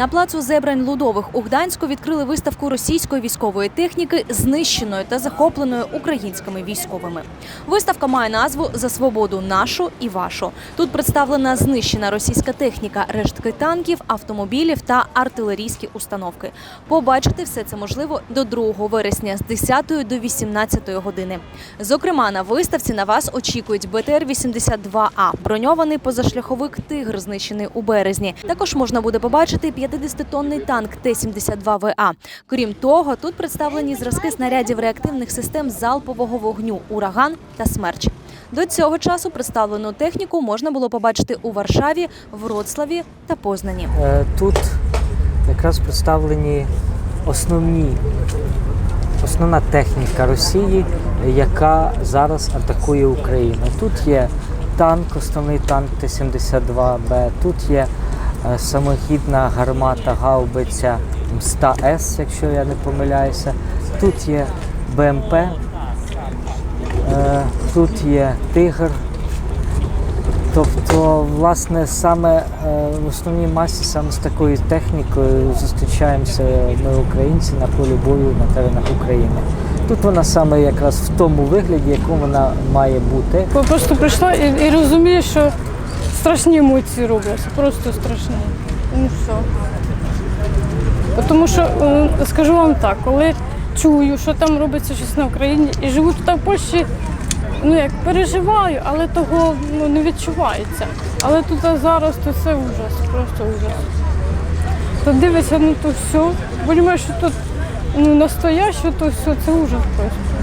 На плацу зебрань Лудових у Гданську відкрили виставку російської військової техніки, знищеної та захопленої українськими військовими. Виставка має назву За свободу нашу і вашу. Тут представлена знищена російська техніка, рештки танків, автомобілів та артилерійські установки. Побачити все це можливо до 2 вересня з 10 до 18 години. Зокрема, на виставці на вас очікують БТР-82А, броньований позашляховик Тигр, знищений у березні. Також можна буде побачити 50-тонний танк Т-72ВА. Крім того, тут представлені зразки снарядів реактивних систем залпового вогню Ураган та Смерч. До цього часу представлену техніку можна було побачити у Варшаві, Вроцлаві та Познані. Е, Тут якраз представлені основні, основна техніка Росії, яка зараз атакує Україну. Тут є танк, основний танк Т-72Б, тут є самохідна гармата гаубиця МСТА-С, якщо я не помиляюся. Тут є БМП, е, тут є Тигр, Тобто, власне, саме е, в основній масі саме з такою технікою зустрічаємося ми, українці, на полі бою на теренах України. Тут вона саме якраз в тому вигляді, якому вона має бути. Бо Просто прийшла і, і розумію, що страшні емоції робляться, просто страшні. Ну все. Тому що, е, скажу вам так, коли чую, що там робиться щось на Україні, і живу тут в Польщі, ну як переживаю, але того ну, не відчувається. Але тут зараз то це ужас, просто ужас. То дивишся, ну то все. Розумієш, що тут ну, настояще, то все, це ужас просто.